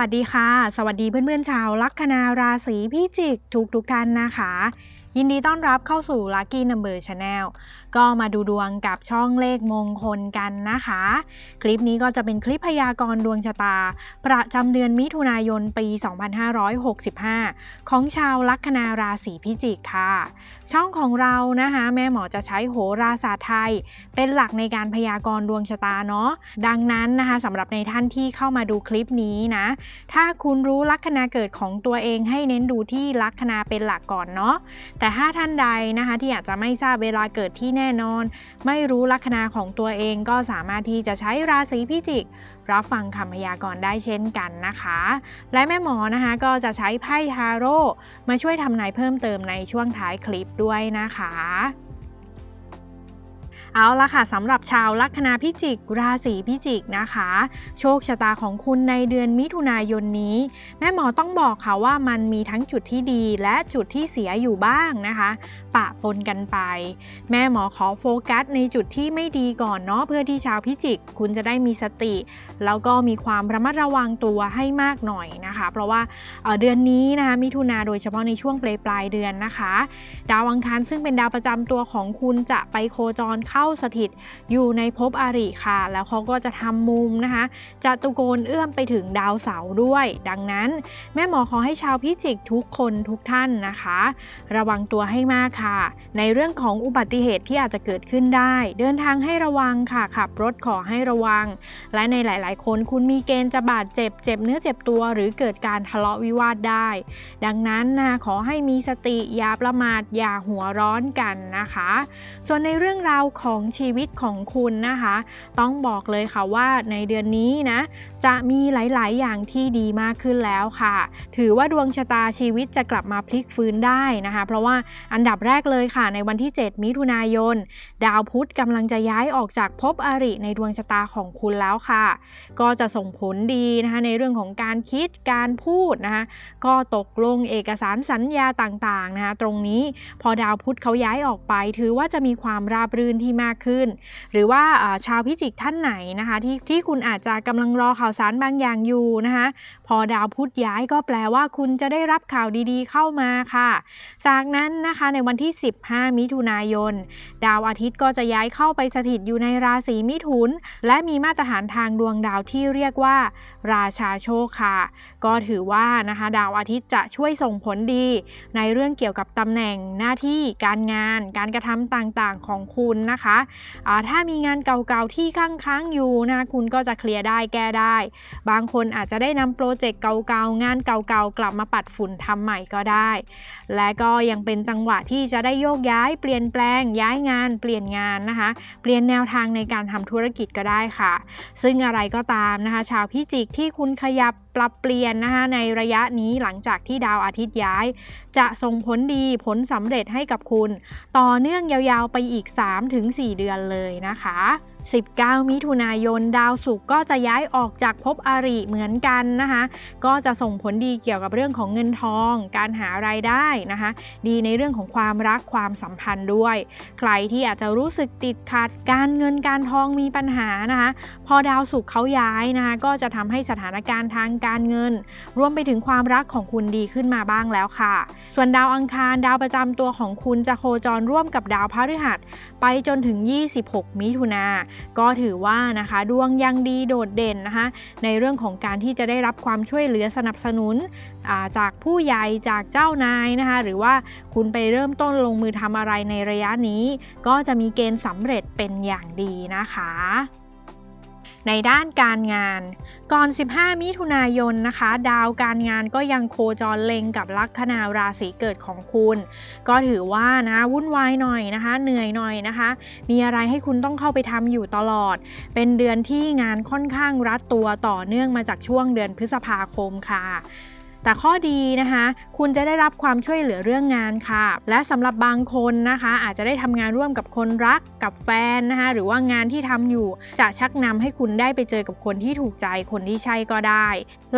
วัสดีค่ะ สวัสดีเพื่อนๆชาวลัคนาราศีพิจิกทุกทุกๆท่านนะคะ ยินดีต้อนรับเข้าสู่ Lucky Number Channel ก็มาดูดวงกับช่องเลขมงคลกันนะคะ คลิปนี้ก็จะเป็นคลิปพยากรณ์ดวงชะตา ประจำเดือนมิถุนายนปี 2565 ของชาวลัคนาราศีพิจิกค่ะ ช่องของเรานะคะ แม่หมอจะใช้โหราศาสตร์ไทย เป็นหลักในการพยากรณ์ดวงชะตาเนาะดังนั้นนะคะสำหรับในท่านที่เข้ามาดูคลิปนี้นะ ถ้าคุณรู้ลัคนาเกิดของตัวเองให้เน้นดูที่ลัคนาเป็นหลักก่อนเนาะแต่ถ้าท่านใดนะคะที่อาจจะไม่ทราบเวลาเกิดที่แแน่นอน ไม่รู้ลัคนาของตัวเองก็สามารถที่จะใช้ราศีพิจิก รับฟังคำพยากรณ์ได้เช่นกันนะคะ และแม่หมอนะคะก็จะใช้ไพ่ทาโร่มาช่วยทำนายเพิ่มเติมในช่วงท้ายคลิปด้วยนะคะ เอาละค่ะสำหรับชาวลัคนาพิจิก ราศีพิจิกนะคะ โชคชะตาของคุณในเดือนมิถุนายนนี้ แม่หมอต้องบอกค่ะว่ามันมีทั้งจุดที่ดีและจุดที่เสียอยู่บ้างนะคะ ปะปนกันไป แม่หมอขอโฟกัสในจุดที่ไม่ดีก่อนเนาะเพื่อที่ชาวพิจิก คุณจะได้มีสติ แล้วก็มีความระมัดระวังตัวให้มากหน่อยนะคะ เพราะว่าเอ่อเดือนนี้นะคะมิถุนาโดยเฉพาะในช่วงปลายปลายๆเดือนนะคะ ดาวอังคารซึ่งเป็นดาวประจำตัวของคุณจะไปโคจรเข้าสถิตอยู่ในภพอาริค่ะ แล้วเขาก็จะทำมุมนะคะจะตุโกนเอื้อมไปถึงดาวเสาร์ด้วย ดังนั้น แม่หมอขอให้ชาวพิจิกทุกคนทุกท่านนะคะ ระวังตัวให้มากค่ะ ในเรื่องของอุบัติเหตุที่อาจจะเกิดขึ้นได้ เดินทางให้ระวังค่ะขับรถขอให้ระวัง และในหลาย ๆ คนคุณมีเกณฑ์จะบาดเจ็บเจ็บเนื้อเจ็บตัว หรือเกิดการทะเลาะวิวาทได้ ดังนั้นนะขอให้มีสติอย่าประมาทอย่าหัวร้อนกันนะคะ ส่วนในเรื่องราวของของชีวิตของคุณนะคะ ต้องบอกเลยค่ะว่าในเดือนนี้นะ จะมีหลาย ๆ อย่างที่ดีมากขึ้นแล้วค่ะ ถือว่าดวงชะตาชีวิตจะกลับมาพลิกฟื้นได้นะคะ เพราะว่าอันดับแรกเลยค่ะ ในวันที่ 7 มิถุนายน ดาวพุธกำลังจะย้ายออกจากภพอริในดวงชะตาของคุณแล้วค่ะ ก็จะส่งผลดีนะคะในเรื่องของการคิดการพูดนะคะก็ตกลงเอกสารสัญญาต่าง ๆ นะคะตรงนี้พอดาวพุธเขาย้ายออกไป ถือว่าจะมีความราบรื่นที่มากขึ้น หรือว่าชาวพิจิกท่านไหนนะคะที่ที่คุณอาจจะกำลังรอข่าวสารบางอย่างอยู่นะคะพอดาวพุธย้ายก็แปลว่าคุณจะได้รับข่าวดีๆ เข้ามาค่ะ จากนั้นนะคะในวันที่ 15 มิถุนายน ดาวอาทิตย์ก็จะย้ายเข้าไปสถิตอยู่ในราศีมิถุน และมีมาตรฐานทางดวงดาวที่เรียกว่า ราชาโชคค่ะ ก็ถือว่านะคะดาวอาทิตย์จะช่วยส่งผลดี ในเรื่องเกี่ยวกับตำแหน่งหน้าที่การงาน การกระทำต่างๆของคุณนะคะอ่าถ้ามีงานเก่าๆที่ค้างค้างๆอยู่นะคุณก็จะเคลียร์ได้แก้ได้ บางคนอาจจะได้นำโปรเจกต์เก่าๆงานเก่าๆกลับมาปัดฝุ่นทำใหม่ก็ได้ และก็ยังเป็นจังหวะที่จะได้โยกย้ายเปลี่ยนแปลง ย้ายงาน เปลี่ยนงานนะคะ เปลี่ยนแนวทางในการทำธุรกิจก็ได้ค่ะ ซึ่งอะไรก็ตามนะคะ ชาวพิจิกที่คุณขยับปรับเปลี่ยนนะคะในระยะนี้หลังจากที่ดาวอาทิตย์ย้าย จะส่งผลดีผลสำเร็จให้กับคุณ ต่อเนื่องยาวๆไปอีก 3-4 เดือนเลยนะคะ 19 มิถุนายน ดาวศุกร์ก็จะย้ายออกจากภพอาริเหมือนกันนะคะ ก็จะส่งผลดีเกี่ยวกับเรื่องของเงินทอง การหารายได้นะคะ ดีในเรื่องของความรักความสัมพันธ์ด้วย ใครที่อาจจะรู้สึกติดขัดการเงินการทองมีปัญหานะคะ พอดาวศุกร์เขาย้ายนะคะ ก็จะทำให้สถานการณ์ทางการเงิน รวมไปถึงความรักของคุณดีขึ้นมาบ้างแล้วค่ะ ส่วนดาวอังคารดาวประจำตัวของคุณจะโคจรร่วมกับดาวพฤหัส ไปจนถึง 26 มิถุนาก็ถือว่านะคะดวงยังดีโดดเด่นนะคะในเรื่องของการที่จะได้รับความช่วยเหลือสนับสนุนาจากผู้ใหญ่จากเจ้านายนะคะหรือว่าคุณไปเริ่มต้นลงมือทำอะไรในระยะนี้ ก็จะมีเกณฑ์สำเร็จเป็นอย่างดีนะคะ ในด้านการงาน ก่อน 15 มิถุนายนนะคะ ดาวการงานก็ยังโคจรเล็งกับลัคนาราศีเกิดของคุณ ก็ถือว่านะวุ่นวายหน่อยนะคะ เหนื่อยหน่อยนะคะ มีอะไรให้คุณต้องเข้าไปทำอยู่ตลอด เป็นเดือนที่งานค่อนข้างรัดตัวต่อเนื่องมาจากช่วงเดือนพฤษภาคมค่ะ แต่ข้อดีนะคะ คุณจะได้รับความช่วยเหลือเรื่องงานค่ะ และสำหรับบางคนนะคะ อาจจะได้ทำงานร่วมกับคนรักกับแฟนนะคะ หรือว่างานที่ทำอยู่จะชักนำให้คุณได้ไปเจอกับคนที่ถูกใจคนที่ใช่ก็ได้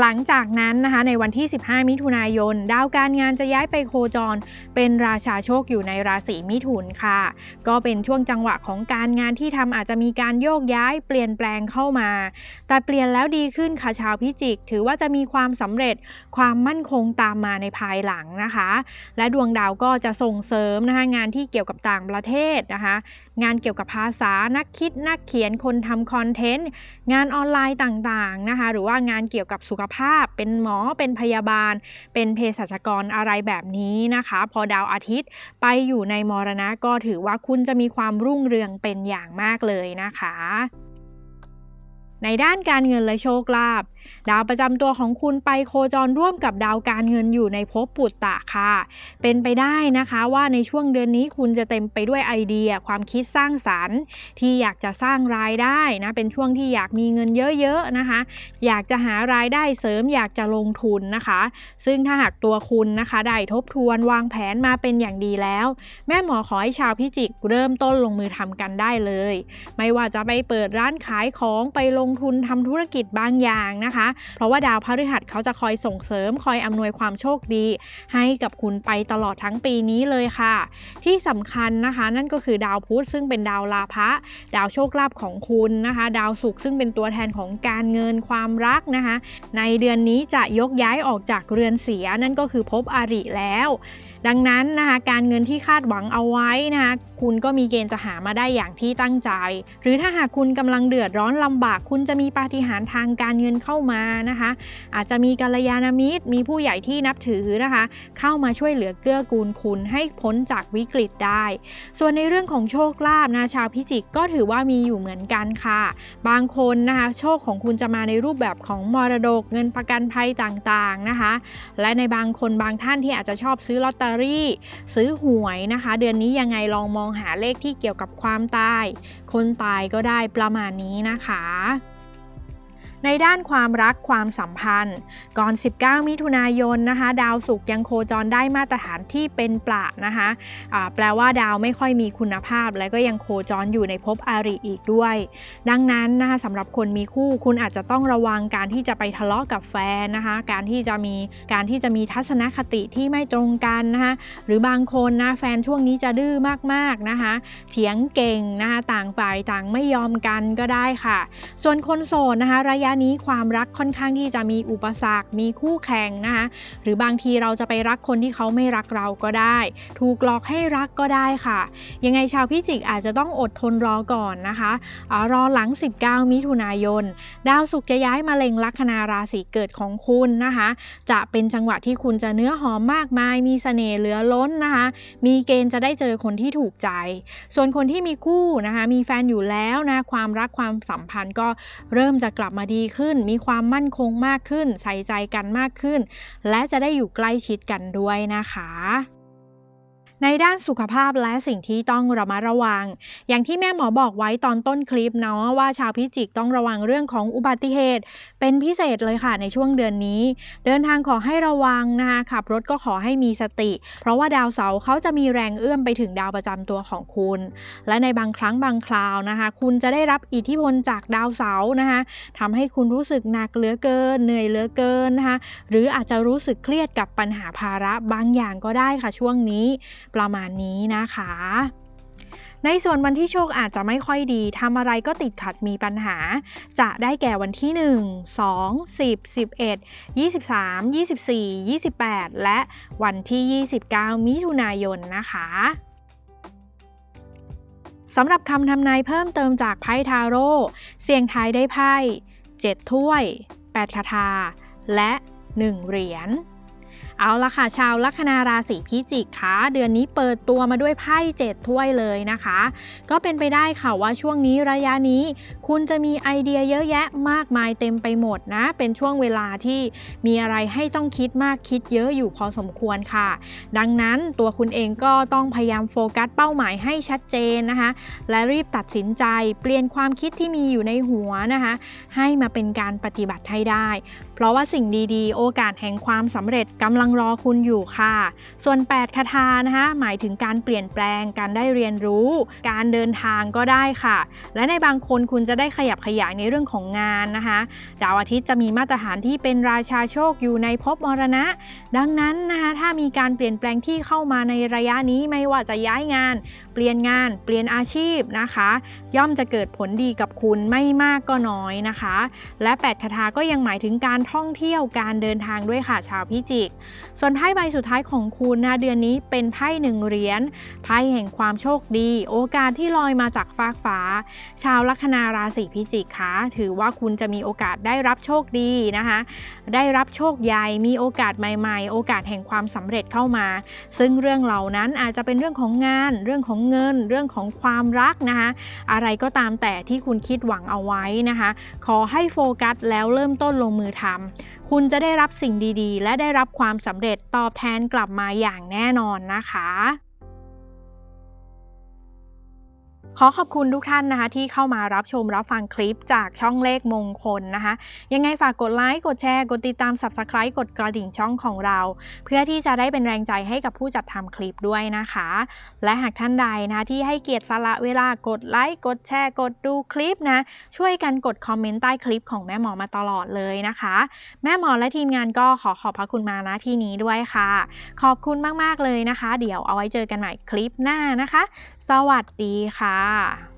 หลังจากนั้นนะคะ ในวันที่ 15 มิถุนายน ดาวการงานจะย้ายไปโคจร เป็นราชาโชคอยู่ในราศีมิถุนค่ะ ก็เป็นช่วงจังหวะของการงานที่ทำอาจจะมีการโยกย้ายเปลี่ยนแปลงเข้ามา แต่เปลี่ยนแล้วดีขึ้นค่ะชาวพิจิก ถือว่าจะมีความสำเร็จความความมั่นคงตามมาในภายหลังนะคะ และดวงดาวก็จะส่งเสริมนะคะงานที่เกี่ยวกับต่างประเทศนะคะ งานเกี่ยวกับภาษานักคิดนักเขียนคนทำคอนเทนต์งานออนไลน์ต่างๆนะคะหรือว่างานเกี่ยวกับสุขภาพ เป็นหมอเป็นพยาบาล เป็นเภสัชกรอะไรแบบนี้นะคะ พอดาวอาทิตย์ไปอยู่ในมรณะก็ถือว่าคุณจะมีความรุ่งเรืองเป็นอย่างมากเลยนะคะ ในด้านการเงินและโชคลาภดาวประจำตัวของคุณไปโคจรร่วมกับดาวการเงินอยู่ในภพปุตตะค่ะ เป็นไปได้นะคะว่าในช่วงเดือนนี้คุณจะเต็มไปด้วยไอเดีย ความคิดสร้างสรรค์ ที่อยากจะสร้างรายได้นะเป็นช่วงที่อยากมีเงินเยอะๆนะคะ อยากจะหารายได้เสริมอยากจะลงทุนนะคะ ซึ่งถ้าหากตัวคุณนะคะได้ทบทวนวางแผนมาเป็นอย่างดีแล้ว แม่หมอขอให้ชาวพิจิกเริ่มต้นลงมือทำกันได้เลย ไม่ว่าจะไปเปิดร้านขายของไปลงทุนทำธุรกิจบางอย่างนะคะเพราะว่าดาวพฤหัสเขาจะคอยส่งเสริมคอยอำนวยความโชคดี ให้กับคุณไปตลอดทั้งปีนี้เลยค่ะ ที่สำคัญนะคะ นั่นก็คือดาวพุธซึ่งเป็นดาวลาภะดาวโชคลาภของคุณนะคะ ดาวศุกร์ซึ่งเป็นตัวแทนของการเงินความรักนะคะ ในเดือนนี้จะยกย้ายออกจากเรือนเสียนั่นก็คือภพอริแล้ว ดังนั้นนะคะการเงินที่คาดหวังเอาไว้นะคะ คุณก็มีเกณฑ์จะหามาได้อย่างที่ตั้งใจ หรือถ้าหากคุณกำลังเดือดร้อนลำบาก คุณจะมีปาฏิหาริย์ทางการเงินเข้ามานะคะ อาจจะมีกัลยาณมิตร มีผู้ใหญ่ที่นับถือนะคะ เข้ามาช่วยเหลือเกื้อกูลคุณให้พ้นจากวิกฤตได้ ส่วนในเรื่องของโชคลาภนะชาวพิจิกก็ถือว่ามีอยู่เหมือนกันค่ะ บางคนนะคะโชคของคุณจะมาในรูปแบบของมรดกเงินประกันภัยต่างๆนะคะ และในบางคนบางท่านที่อาจจะชอบซื้อลอตเตอรี่ ซื้อหวยนะคะ เดือนนี้ยังไงลองมองหาเลขที่เกี่ยวกับความตาย คนตายก็ได้ประมาณนี้นะคะ ในด้านความรักความสัมพันธ์ ก่อน 19 มิถุนายนนะคะ ดาวศุกร์ยังโคจรได้มาตรฐานที่เป็นประนะคะอ่าแปลว่าดาวไม่ค่อยมีคุณภาพ และก็ยังโคจรอยู่ในภพอาริอีกด้วย ดังนั้นนะคะสำหรับคนมีคู่คุณอาจจะต้องระวังการที่จะไปทะเลาะกับแฟนนะคะ การที่จะมีการที่จะมีทัศนคติที่ไม่ตรงกันนะคะหรือบางคนนะแฟนช่วงนี้จะดื้อมากๆนะคะ เถียงเก่งนะคะต่างฝ่ายต่างไม่ยอมกันก็ได้ค่ะ ส่วนคนโสดนะคะระยะนี้ความรักค่อนข้างที่จะมีอุปสรรค มีคู่แข่งนะคะหรือบางทีเราจะไปรักคนที่เขาไม่รักเราก็ได้ ถูกหลอกให้รักก็ได้ค่ะ ยังไงชาวพิจิกอาจจะต้องอดทนรอก่อนนะคะอรอหลัง 19 มิถุนายน ดาวศุกร์จะย้ายมาเล็งลัคนาราศีเกิดของคุณนะคะ จะเป็นจังหวะที่คุณจะเนื้อหอมมากมาย มีเสน่ห์เหลือล้นนะคะ มีเกณฑ์จะได้เจอคนที่ถูกใจ ส่วนคนที่มีคู่นะคะ มีแฟนอยู่แล้วนะ ความรักความสัมพันธ์ก็เริ่มจะกลับมาดีขึ้น มีความมั่นคงมากขึ้น ใส่ใจกันมากขึ้น และจะได้อยู่ใกล้ชิดกันด้วยนะคะ ในด้านสุขภาพและสิ่งที่ต้องระมัดระวัง อย่างที่แม่หมอบอกไว้ตอนต้นคลิปเนาะว่าชาวพิจิกต้องระวังเรื่องของอุบัติเหตุ เป็นพิเศษเลยค่ะในช่วงเดือนนี้ เดินทางขอให้ระวังนะคะขับรถก็ขอให้มีสติ เพราะว่าดาวเสาร์เขาจะมีแรงเอื้อมไปถึงดาวประจำตัวของคุณ และในบางครั้งบางคราวนะคะ คุณจะได้รับอิทธิพลจากดาวเสาร์นะคะทำให้คุณรู้สึกหนักเหลือเกิน เหนื่อยเหลือเกินนะคะหรืออาจจะรู้สึกเครียดกับปัญหาภาระบางอย่างก็ได้ค่ะช่วงนี้ประมาณนี้นะคะ ในส่วนวันที่โชคอาจจะไม่ค่อยดีทำอะไรก็ติดขัดมีปัญหา จะได้แก่วันที่ 1 2 10 11 23 24 28 และวันที่ 29 มิถุนายนนะคะสำหรับคำทำนายเพิ่มเติมจากไพ่ทาโร่เสี่ยงทายได้ไพ่ 7 ถ้วย 8 คาถา และ 1 เหรียญ เอาละค่ะชาวลัคนาราศีพิจิกค่ะเดือนนี้เปิดตัวมาด้วยไพ่เจ็ดถ้วยเลยนะคะ ก็เป็นไปได้ค่ะว่าช่วงนี้ระยะนี้ คุณจะมีไอเดียเยอะแยะมากมายเต็มไปหมดนะ เป็นช่วงเวลาที่มีอะไรให้ต้องคิดมากคิดเยอะอยู่พอสมควรค่ะ ดังนั้นตัวคุณเองก็ต้องพยายามโฟกัสเป้าหมายให้ชัดเจนนะคะ และรีบตัดสินใจเปลี่ยนความคิดที่มีอยู่ในหัวนะคะ ให้มาเป็นการปฏิบัติให้ได้ ราะว่าสิ่งดีๆ โอกาสแห่งความสำเร็จกำลังรอคุณอยู่ค่ะ ส่วน 8 คาถานะคะหมายถึงการเปลี่ยนแปลง การได้เรียนรู้ การเดินทางก็ได้ค่ะ และในบางคนคุณจะได้ขยับขยายในเรื่องของงานนะคะดาวอาทิตย์จะมีมาตรฐานที่เป็นราชาโชคอยู่ในภพมรณะ ดังนั้นนะคะถ้ามีการเปลี่ยนแปลงที่เข้ามาในระยะนี้ไม่ว่าจะย้ายงาน เปลี่ยนงาน เปลี่ยนอาชีพนะคะ ย่อมจะเกิดผลดีกับคุณไม่มากก็น้อยนะคะ และ 8 คาถาก็ยังหมายถึงการทองเที่ยวการเดินทางด้วยค่ะชาวพิจิก ส่วนไพ่ใบสุดท้ายของคุณนะเดือนนี้เป็นไพ่หนึ่งเหรียญไพ่แห่งความโชคดี โอกาสที่ลอยมาจากฟากฟ้า ชาวลัคนาราศีพิจิกคะถือว่าคุณจะมีโอกาสได้รับโชคดีนะคะ ได้รับโชคใหญ่มีโอกาสใหม่ ๆ โอกาสแห่งความสำเร็จเข้ามา ซึ่งเรื่องเหล่านั้นอาจจะเป็นเรื่องของงาน เรื่องของเงิน เรื่องของความรักนะคะ อะไรก็ตามแต่ที่คุณคิดหวังเอาไว้นะคะ ขอให้โฟกัสแล้วเริ่มต้นลงมือทำคุณจะได้รับสิ่งดีๆ และได้รับความสำเร็จตอบแทนกลับมาอย่างแน่นอนนะคะ ขอขอบคุณทุกท่านนะคะ ที่เข้ามารับชมรับฟังคลิปจากช่องเลขมงคลนะคะ ยังไงฝากกดไลค์กดแชร์ กดติดตาม Subscribe กดกระดิ่งช่องของเรา เพื่อที่จะได้เป็นแรงใจให้กับผู้จัดทำคลิปด้วยนะคะ และหากท่านใดนะที่ให้เกียรติสละเวลากดไลค์กดแชร์ กดดูคลิปนะ ช่วยกันกดคอมเมนต์ใต้คลิปของแม่หมอมาตลอดเลยนะคะ แม่หมอและทีมงานก็ขอขอบพระคุณมาณที่นี้ด้วยค่ะ ขอบคุณมากๆเลยนะคะ เดี๋ยวเอาไว้เจอกันใหม่คลิปหน้านะคะ สวัสดีค่ะค่ะ